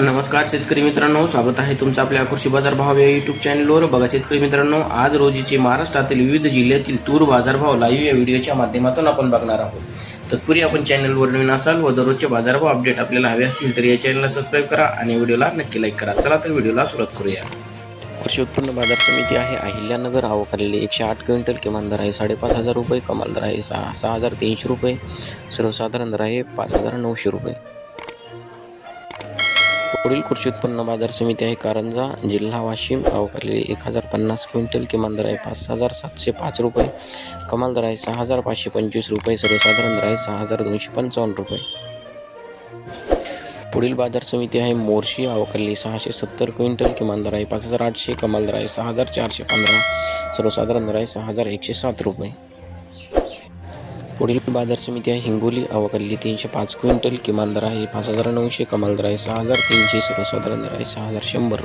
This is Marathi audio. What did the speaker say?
नमस्कार शेतकरी मित्रांनो स्वागत आहे तुमचं आपल्या कृषी बाजार भाव या युट्यूब चॅनलवर बघा शेतकरी मित्रांनो आज रोजीचे महाराष्ट्रातील विविध जिल्ह्यातील तूर बाजारभाव लाईव्ह या व्हिडिओच्या माध्यमातून आपण बघणार आहोत. तत्पूर्वी आपण चॅनलवर नवीन असाल व दररोजचे बाजारभाव अपडेट आपल्याला हवे असतील तर या चॅनलला सबस्क्राईब करा आणि व्हिडिओला नक्की लाईक करा. चला तर व्हिडिओला सुरुवात करूया. कृषी उत्पन्न बाजार समिती आहे. अहिल्यानगर आवकालेले एकशे आठ क्विंटल किमान दर आहे साडेपाच हजार रुपये कमाल दर आहे सहा सहा हजार तीनशे रुपये सर्वसाधारण दर आहे पाच हजार नऊशे रुपये. पुढील कृषी उत्पन्न बाजार समिती आहे. कारंजा जिल्हा वाशिम. अवकालेले एक हजार पन्नास क्विंटल. किमान दर आहे पाच हजार सातशे पाच रुपये. कमाल दर आहे सहा हजार पाचशे पंचवीस रुपये. सर्वसाधारण दर आहे सहा हजार दोनशे पंचावन्न रुपये. पुढील बाजार समिती आहे मोर्शी. अवकाली सहाशे सत्तर क्विंटल. किमान दर आहे पाच हजार आठशे. कमाल दर आहे सहा हजार चारशे पंधरा. सर्वसाधारण दर आहे सहा हजार एकशे सात रुपये. पुढील बाजार समिती आहे. हिंगोली अवकल्ली तीनशे पाच क्विंटल किमान दर आहे. पाच हजार नऊशे कमाल दर आहे. सहा हजार तीनशे सर्वसाधारण दर आहे. सहा हजार शंभर